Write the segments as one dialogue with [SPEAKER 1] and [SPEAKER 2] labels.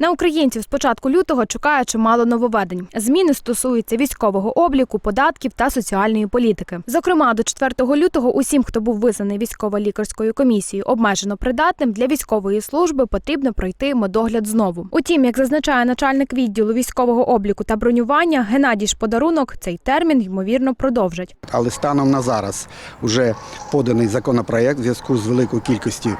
[SPEAKER 1] На українців з початку лютого чекає чимало нововведень. Зміни стосуються військового обліку, податків та соціальної політики. Зокрема, до 4 лютого усім, хто був визнаний військово-лікарською комісією, обмежено придатним для військової служби, потрібно пройти медогляд знову. Утім, як зазначає начальник відділу військового обліку та бронювання Геннадій Шподарунок, цей термін ймовірно продовжать.
[SPEAKER 2] Але станом на зараз вже поданий законопроект в зв'язку з великою кількістю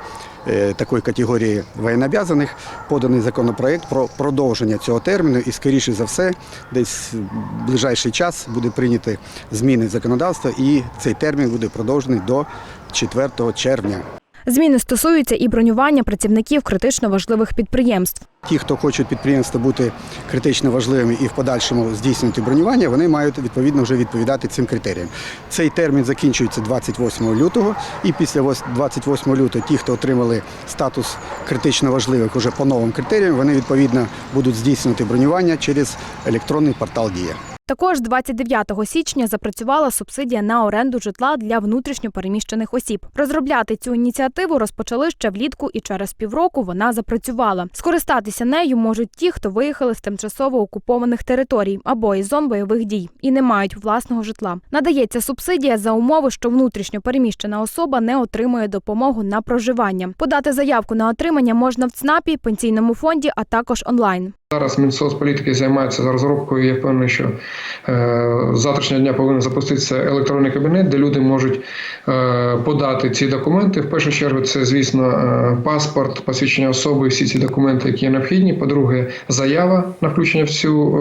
[SPEAKER 2] такої категорії воєнобязаних, поданий законопроект про продовження цього терміну і, скоріше за все, десь в ближайший час буде прийняти зміни законодавства і цей термін буде продовжений до 4 червня.
[SPEAKER 1] Зміни стосуються і бронювання працівників критично важливих підприємств.
[SPEAKER 2] Ті, хто хочуть підприємства бути критично важливими і в подальшому здійснювати бронювання, вони мають відповідно вже відповідати цим критеріям. Цей термін закінчується 28 лютого, і після вось- 28 лютого ті, хто отримали статус критично важливих уже по новим критеріям, вони відповідно будуть здійснювати бронювання через електронний портал Дія.
[SPEAKER 1] Також 29 січня запрацювала субсидія на оренду житла для внутрішньо переміщених осіб. Розробляти цю ініціативу розпочали ще влітку, і через півроку вона запрацювала. Скористатися нею можуть ті, хто виїхали з тимчасово окупованих територій або із зон бойових дій і не мають власного житла. Надається субсидія за умови, що внутрішньо переміщена особа не отримує допомогу на проживання. Подати заявку на отримання можна в ЦНАПі, пенсійному фонді, а також онлайн.
[SPEAKER 3] Зараз Мінсоцполітики займається розробкою. Я впевнений, що е, з завтрашнього дня повинен запуститися електронний кабінет, де люди можуть е, подати ці документи. В першу чергу, це, звісно, е, паспорт, посвідчення особи, всі ці документи, які необхідні. По-друге, заява на включення в цю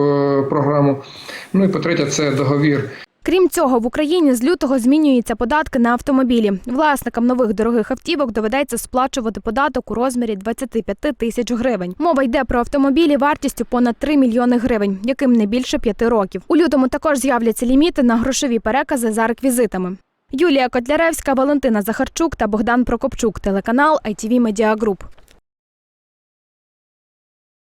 [SPEAKER 3] програму. Ну і по-третє, це договір
[SPEAKER 1] Крім цього, в Україні з лютого змінюються податки на автомобілі. Власникам нових дорогих автівок доведеться сплачувати податок у розмірі 25 тисяч гривень. Мова йде про автомобілі вартістю понад 3 мільйони гривень, яким не більше 5 років. У лютому також з'являться ліміти на грошові перекази за реквізитами. Юлія Котляревська, Валентина Захарчук та Богдан Прокопчук. Телеканал ITV Media Group.